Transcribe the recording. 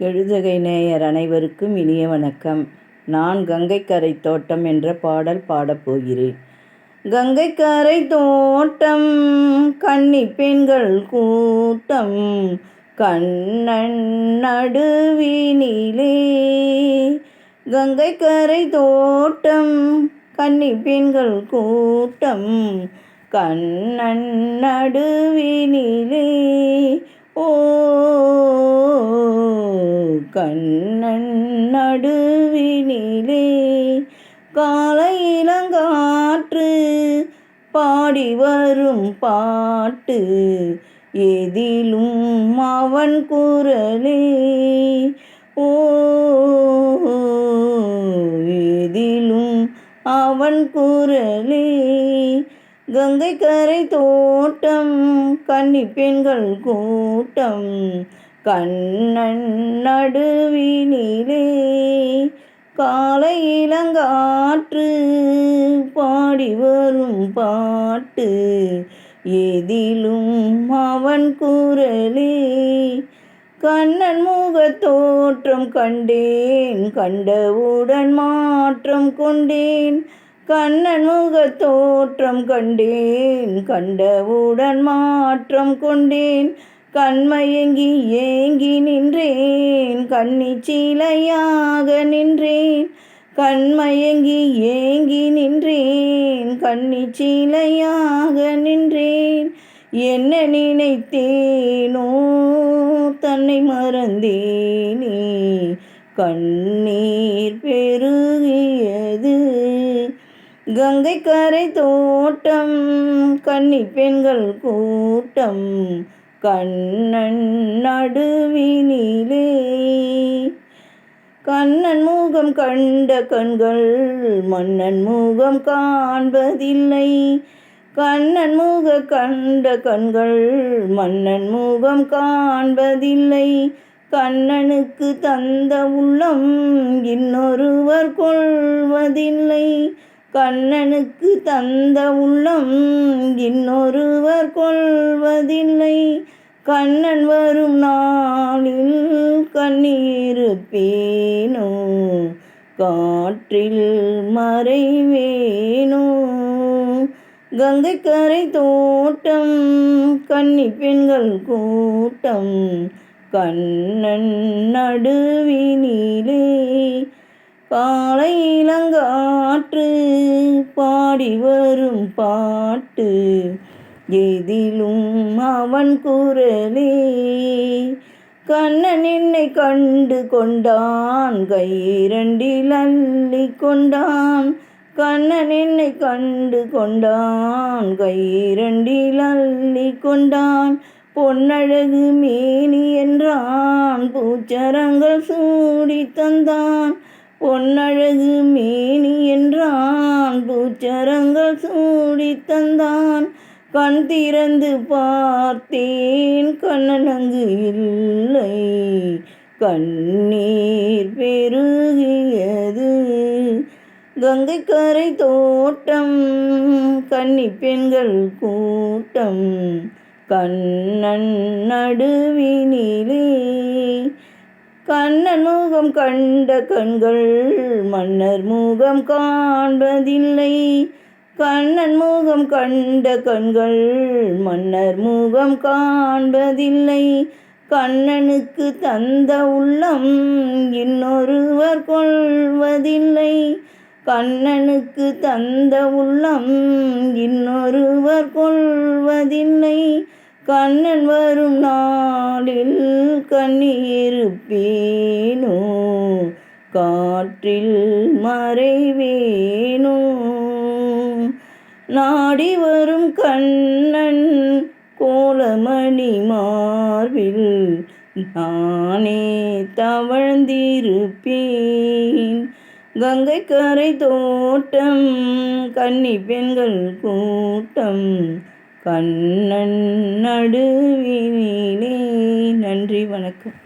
எழுதுகை நேயர் அனைவருக்கும் இனிய வணக்கம். நான் கங்கைக்கரை தோட்டம் என்ற பாடல் பாடப் போகிறேன். கங்கைக்கரை தோட்டம் கன்னி பெண்கள் கூட்டம் கண்ணன் நடுவினிலே. கங்கைக்கரை தோட்டம் கன்னி பெண்கள் கூட்டம் கண்ணன் நடுவினிலே. கண்ணன் நடுவினிலே காலையிலங்காற்று பாடி வரும் பாட்டு எதிலும் அவன் குரலே. ஓ எதிலும் அவன் குரலே. கங்கை கரை தோட்டம் கன்னி பெண்கள் கூட்டம் கண்ணன் நடுவினிலே காலை இளங்காற்று பாடி வரும் பாட்டு எதிலும் அவன் குரலே. கண்ணன் முக தோற்றம் கண்டேன் கண்டவுடன் மாற்றம் கொண்டேன். கண்ணன் முக தோற்றம் கண்டேன் கண்டவுடன் மாற்றம் கொண்டேன். கண்மயங்கி ஏங்கி நின்றேன் கண்ணி நின்றேன். கண்மயங்கி ஏங்கி நின்றேன் கண்ணிச்சீலையாக நின்றேன். என்ன நினைத்தேனோ தன்னை மறந்தேனே. கண்ணீர் பெருகியது. கங்கை கரை தோட்டம் கன்னி பெண்கள் கூட்டம். கண்ணன் நடுவினிலே. கண்ணன் முகம் கண்ட கண்கள் மன்னன் முகம் காண்பதில்லை. கண்ணன் முக கண்ட கண்கள் மன்னன் முகம் காண்பதில்லை. கண்ணனுக்கு தந்த உள்ளம் இன்னொருவர் கொள்வதில்லை. கண்ணனுக்கு தந்த உள்ளம் இன்னொருவர் கொள்வதில்லை. கண்ணன் வரும் நாளில் கண்ணீருப்பேனோ காற்றில் மறைவேனோ? கங்கைக்கரை தோட்டம் கன்னி பெண்கள் கூட்டம் கண்ணன் நடுவினிலே. காலை இளங்காற்று பாடி வரும் பாட்டு எதிலும் அவன் குரலே. கண்ணன் என்னை கண்டு கொண்டான் கையிரண்டில் அள்ளி கொண்டான். கண்ணன் என்னை கண்டு கொண்டான் கையிரண்டில் அள்ளி கொண்டான். பொன்னழகு மேனி என்றான் பூச்சரங்கள் சூடி தந்தான். பொன்னழகு மேனி என்றான். பூச்சரங்கள் சூடி தந்தான். கண் திறந்து பார்த்தேன். கண்ணனங்கு இல்லை. கண்ணீர் பெருகியது. கங்கை கரை தோட்டம் கன்னி பெண்கள் கூட்டம் கண்ணன் நடுவினிலே கண்ணன் முகம் கண்ட கண்கள் மன்னர் முகம் காண்பதில்லை. கண்ணன் முகம் கண்ட கண்கள் மன்னர் முகம் காண்பதில்லை. கண்ணனுக்கு தந்த உள்ளம் இன்னொருவர் கொள்வதில்லை. கண்ணனுக்கு தந்த உள்ளம் இன்னொருவர் கொள்வதில்லை. கண்ணன் வரும் நாளில் கண்ணீருப்பேனோ காற்றில் மறைவேனோ? நாடி வரும் கண்ணன் கோலமணி மார்பில் நானே தவழ்ந்திருப்பேன். கங்கை கரை தோட்டம் கன்னி பெண்கள் கூட்டம் கண்ணன் நடுவினிலே. நன்றி வணக்கம்.